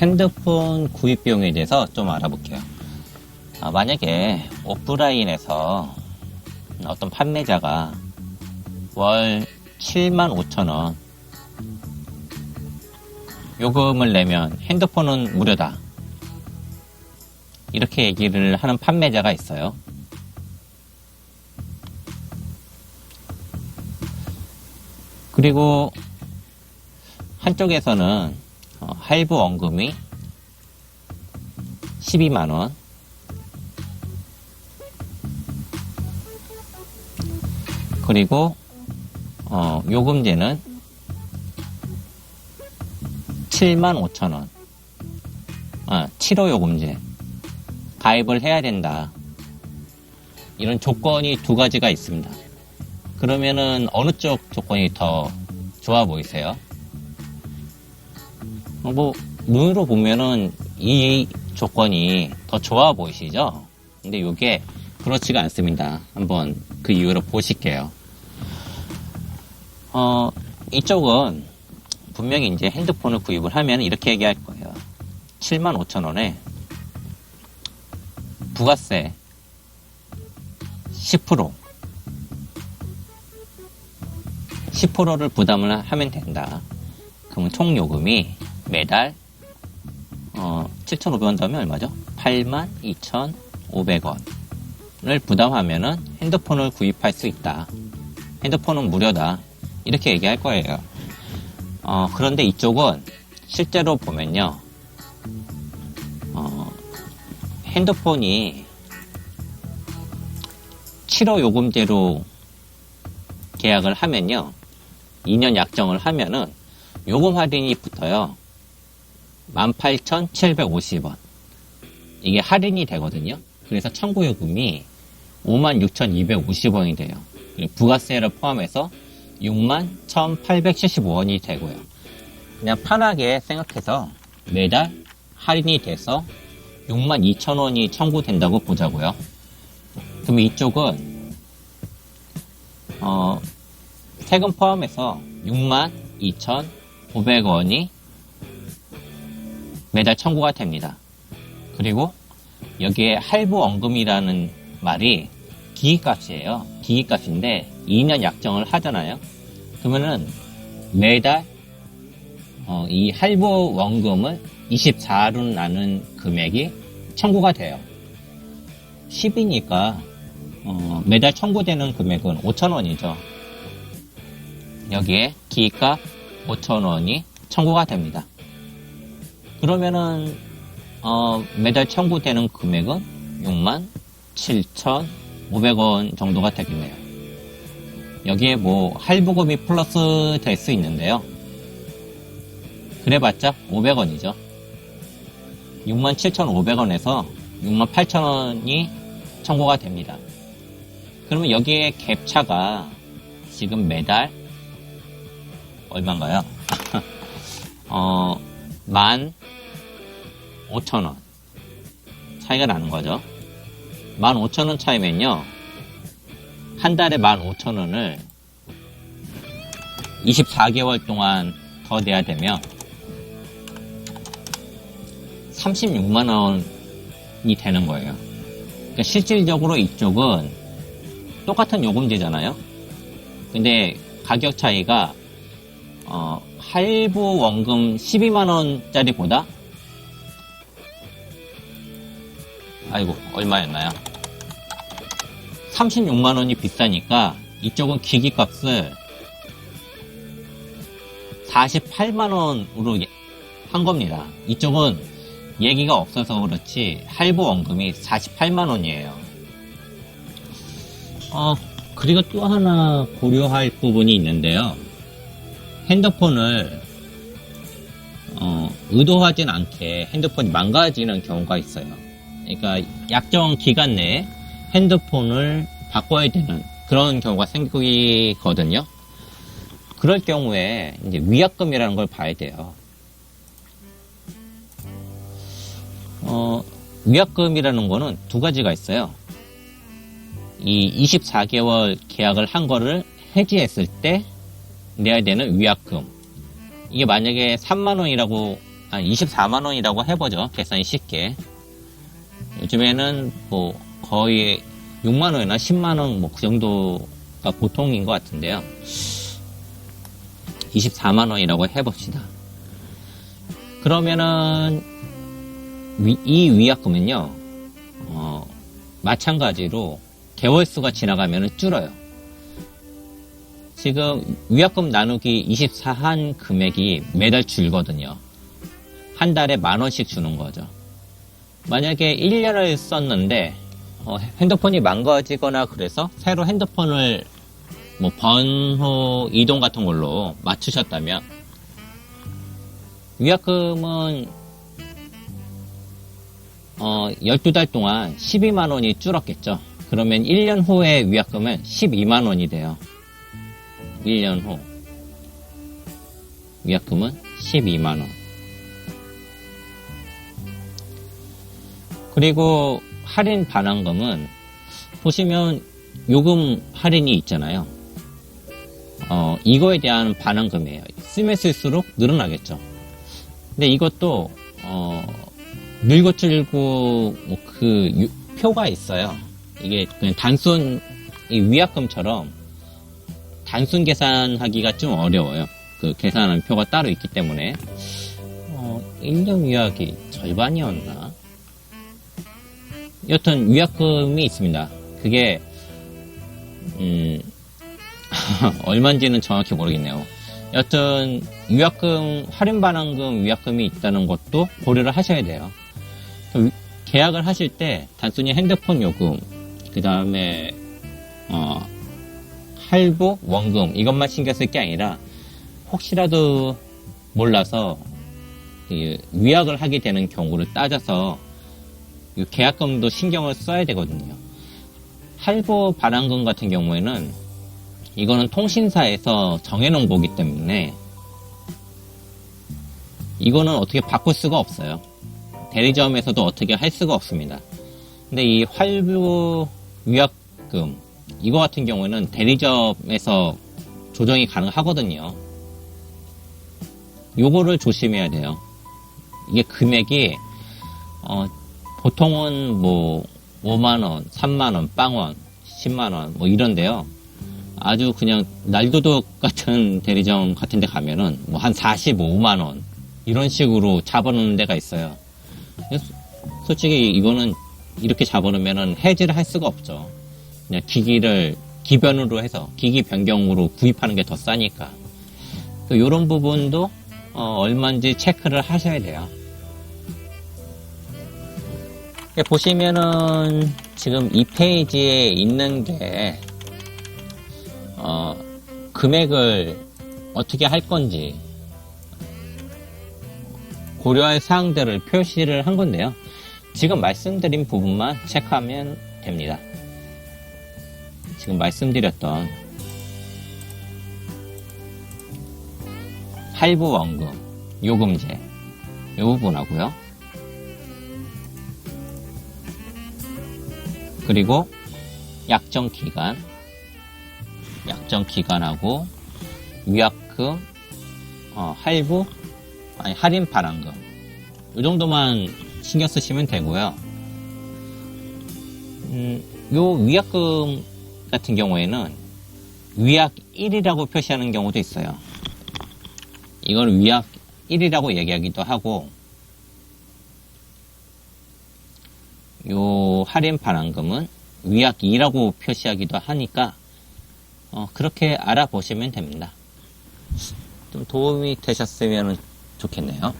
핸드폰 구입 비용에 대해서 좀 알아볼게요. 아, 만약에 오프라인에서 어떤 판매자가 월 7만 5천 원 요금을 내면 핸드폰은 무료다. 이렇게 얘기를 하는 판매자가 있어요. 그리고 한쪽에서는 어, 할부 원금이 12만원. 그리고 어, 요금제는 7만 5천원. 아, 7호 요금제. 가입을 해야 된다. 이런 조건이 두 가지가 있습니다. 그러면은 어느 쪽 조건이 더 좋아 보이세요? 어, 뭐 눈으로 보면은 이 조건이 더 좋아 보이시죠? 근데 이게 그렇지가 않습니다. 한번 그 이유를 보실게요. 어, 이쪽은 분명히 이제 핸드폰을 구입을 하면 이렇게 얘기할 거예요. 7만 5천 원에 부가세 10% 10%를 부담을 하면 된다. 그러면 총 요금이 매달 어, 7,500원 더하면 얼마죠? 82,500원을 부담하면은 핸드폰을 구입할 수 있다. 핸드폰은 무료다. 이렇게 얘기할 거예요. 어, 그런데 이쪽은 실제로 보면요. 어, 핸드폰이 7호 요금제로 계약을 하면요. 2년 약정을 하면은 요금 할인이 붙어요. 18,750원. 이게 할인이 되거든요. 그래서 청구 요금이 56,250원이 돼요. 부가세를 포함해서 61,875원이 되고요. 그냥 편하게 생각해서 매달 할인이 돼서 62,000원이 청구된다고 보자고요. 그럼 이쪽은 어, 세금 포함해서 62,500원이 매달 청구가 됩니다. 그리고 여기에 할부 원금이라는 말이 기기값이에요. 기기값인데 2년 약정을 하잖아요. 그러면은 매달 어, 이 할부 원금을 24로 나눈 금액이 청구가 돼요. 10이니까 어, 매달 청구되는 금액은 5천원이죠. 여기에 기기값 5천원이 청구가 됩니다. 그러면은 어, 매달 청구되는 금액은 6만 7,500원 정도가 되겠네요. 여기에 뭐 할부금이 플러스 될 수 있는데요. 그래봤자 500원이죠. 67,500원에서 68,000원이 청구가 됩니다. 그러면 여기에 갭차가 지금 매달 얼마인가요? 어, 만 5천원 차이가 나는 거죠. 만 5천원 차이면요. 한 달에 만 5천원을 24개월 동안 더 내야 되면 36만 원이 되는 거예요. 그러니까 실질적으로 이쪽은 똑같은 요금제잖아요. 근데 가격 차이가 어, 할부 원금 12만 원짜리보다 아이고 얼마였나요? 36만원이 비싸니까 이쪽은 기기값을 48만원으로 한 겁니다. 이쪽은 얘기가 없어서 그렇지 할부 원금이 48만원이에요. 어, 그리고 또 하나 고려할 부분이 있는데요. 핸드폰을 어, 의도하진 않게 핸드폰이 망가지는 경우가 있어요. 그러니까 약정 기간 내에 핸드폰을 바꿔야 되는 그런 경우가 생기거든요. 그럴 경우에 이제 위약금이라는 걸 봐야 돼요. 어, 위약금이라는 거는 두 가지가 있어요. 이 24개월 계약을 한 거를 해지했을 때 내야 되는 위약금. 이게 만약에 3만 원이라고 한 24만 원이라고 해보죠. 계산이 쉽게. 요즘에는 뭐 거의 6만 원이나 10만 원 뭐 그 정도가 보통인 것 같은데요. 24만 원이라고 해봅시다. 그러면은 위- 이 위약금은요, 어, 마찬가지로 개월 수가 지나가면 줄어요. 지금 위약금 나누기 24한 금액이 매달 줄거든요. 한 달에 만 원씩 주는 거죠. 만약에 1년을 썼는데 어, 핸드폰이 망가지거나 그래서 새로 핸드폰을 뭐 번호 이동 같은 걸로 맞추셨다면 위약금은 어, 12달 동안 12만 원이 줄었겠죠. 그러면 1년 후에 위약금은 12만 원이 돼요. 1년 후 위약금은 12만 원. 그리고 할인 반환금은 보시면 요금 할인이 있잖아요. 어, 이거에 대한 반환금이에요. 쓰면 쓸수록 늘어나겠죠. 근데 이것도 어, 늘고 줄고 뭐그 유- 표가 있어요. 이게 그냥 단순 이 위약금처럼 단순 계산하기가 좀 어려워요. 그 계산하는 표가 따로 있기 때문에 어, 1년 위약이 절반이었나? 여튼 위약금이 있습니다. 그게 음, 얼마인지는 정확히 모르겠네요. 여튼 위약금 할인 반환금 위약금이 있다는 것도 고려를 하셔야 돼요. 그 계약을 하실 때 단순히 핸드폰 요금 그 다음에 어, 할부 원금 이것만 신경 쓸 게 아니라 혹시라도 몰라서 이 위약을 하게 되는 경우를 따져서 이 계약금도 신경을 써야 되거든요. 할부 반환금 같은 경우에는 이거는 통신사에서 정해놓은 거기 때문에 이거는 어떻게 바꿀 수가 없어요. 대리점에서도 어떻게 할 수가 없습니다. 근데 이 할부 위약금 이거 같은 경우에는 대리점에서 조정이 가능하거든요. 요거를 조심해야 돼요. 이게 금액이 어, 보통은 뭐 5만원, 3만원, 빵원, 10만원 뭐 이런데요. 아주 그냥 날도둑 같은 대리점 같은 데 가면은 뭐 한 45만원 이런 식으로 잡아놓는 데가 있어요. 솔직히 이거는 이렇게 잡아놓으면은 해지를 할 수가 없죠. 그냥 기기를 기변으로 해서 기기 변경으로 구입하는 게 더 싸니까. 이런 부분도 어, 얼마인지 체크를 하셔야 돼요. 이렇게 보시면은 지금 이 페이지에 있는 게 어, 금액을 어떻게 할 건지 고려할 사항들을 표시를 한 건데요. 지금 말씀드린 부분만 체크하면 됩니다. 지금 말씀드렸던 할부 원금, 요금제 이 부분하고요. 그리고 약정 기간, 약정 기간하고 위약금, 어, 할부, 아니 할인 반환금 이 정도만 신경 쓰시면 되고요. 음, 요 위약금 같은 경우에는 위약 1이라고 표시하는 경우도 있어요. 이걸 위약 1이라고 얘기하기도 하고 요 할인 반환금은 위약 2라고 표시하기도 하니까 어, 그렇게 알아보시면 됩니다. 좀 도움이 되셨으면 좋겠네요.